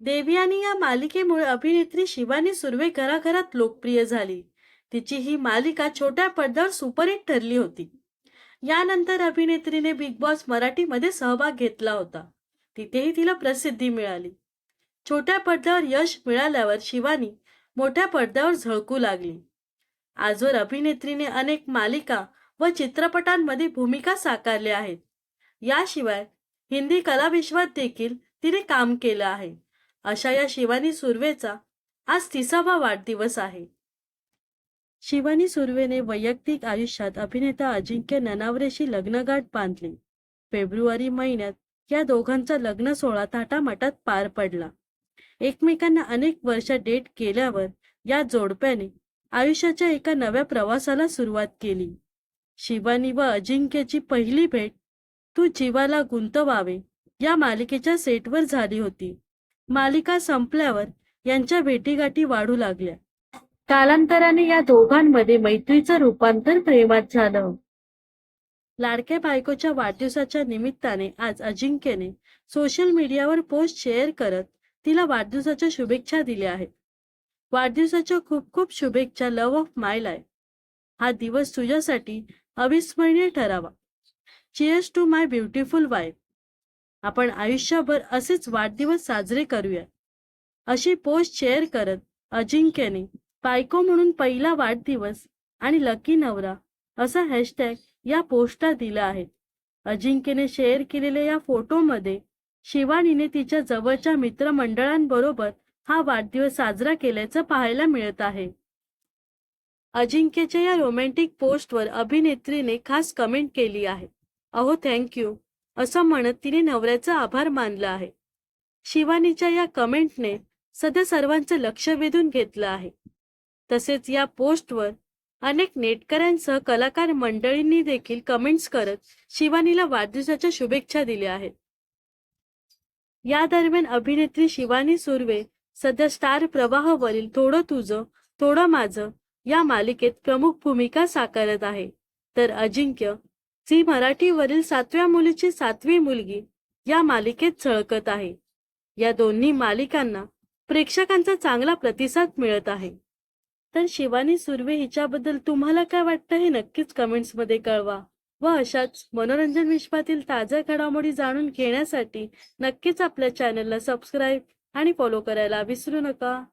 देवयानी या मालिकेमुळे अभिनेत्री शिवानी सुर्वे घराघरात लोकप्रिय झाली. तिची ही मालिका छोट्या पडद्यावर सुपरहिट ठरली होती. यानंतर अभिनेत्रीने बिग बॉस मराठीमध्ये सहभाग घेतला होता. तिथेही तिला प्रसिद्धी मिळाली. छोट्या पडद्यावर यश मिळाल्यावर शिवानी मोठ्या पडद्यावर झळकू लागली. आजवर अभिनेत्रीने अनेक मालिका व चित्रपटांमध्ये भूमिका साकारल्या आहेत. याशिवाय हिंदी कलाविश्वात देखील तिने काम केलं आहे. अशा या शिवानी सुर्वेचा आज तिसावा वाढदिवस आहे. शिवानी सुर्वेने वैयक्तिक आयुष्यात अभिनेता अजिंक्य ननावरेशी लग्नगाठ बांधली. फेब्रुवारी महिन्यात या दोघांचा लग्न सोहळा थाटामाटात पार पडला. एकमेकांना अनेक वर्ष डेट केल्यावर या जोडप्याने आयुष्याच्या एका नव्या प्रवासाला सुरुवात केली. शिवानी व अजिंक्यची पहिली भेट तू जीवाला गुंतवावे या मालिकेच्या सेटवर झाली होती. मालिका संपल्यावर यांच्या भेटीगाठी वाढू लागल्या. कालांतराने या दोघांमध्ये मैत्रीचं रूपांतर प्रेमात झालं. लाडक्या बायकोच्या वाढदिवसाच्या निमित्ताने आज अजिंक्यने सोशल मीडियावर पोस्ट शेअर करत तिला वाढदिवसाच्या शुभेच्छा दिल्या आहेत. वाढदिवसाच्या खूप खूप शुभेच्छा लव्ह ऑफ माय लाईफ. हा दिवस तुझ्यासाठी अविस्मरणीय ठरावा. Cheers to my beautiful wife आपण आयुष्यभर असेच वाढदिवस साजरे करूया अशी पोस्ट शेअर करत अजिंक्यने बायको म्हणून पहिला वाढदिवस आणि लकी नवरा असा हॅशटॅग या पोस्टला दिला आहे. अजिंक्यने शेअर केलेल्या या फोटोमध्ये शिवानीने तिच्या जवळच्या मित्रमंडळांबरोबर हा वाढदिवस साजरा केल्याचं पाहायला मिळत आहे. अजिंक्यच्या या रोमॅन्टिक पोस्टवर अभिनेत्रीने खास कमेंट केली आहे. अहो थँक्यू असं म्हणत तिने नवऱ्याचा आभार मानला आहे. शिवानीच्या या कमेंटने सध्या सर्वांचं लक्ष वेधून घेतलं आहे. तसेच या पोस्टवर अनेक नेटकऱ्यांसह कलाकार मंडळींनी देखील कमेंट्स करत शिवानीला वाढदिवसाच्या शुभेच्छा दिल्या आहेत. या दरम्यान अभिनेत्री शिवानी सुर्वे सध्या स्टार प्रवाहवरील थोडं तुझं थोडं माझं या मालिकेत प्रमुख भूमिका साकारत आहे. तर अजिंक्य झी मराठीवरील सातव्या मुलीची सातवी मुलगी या मालिकेत झळकत आहे. या दोन्ही मालिकांना प्रेक्षकांचा चांगला प्रतिसाद मिळत आहे. तर शिवानी सुर्वे हिच्याबद्दल तुम्हाला काय वाटतं हे नक्कीच कमेंट्समध्ये कळवा व अशाच मनोरंजन विश्वातील ताज्या घडामोडी जाणून घेण्यासाठी नक्कीच आपल्या चॅनलला सबस्क्राईब आणि फॉलो करायला विसरू नका.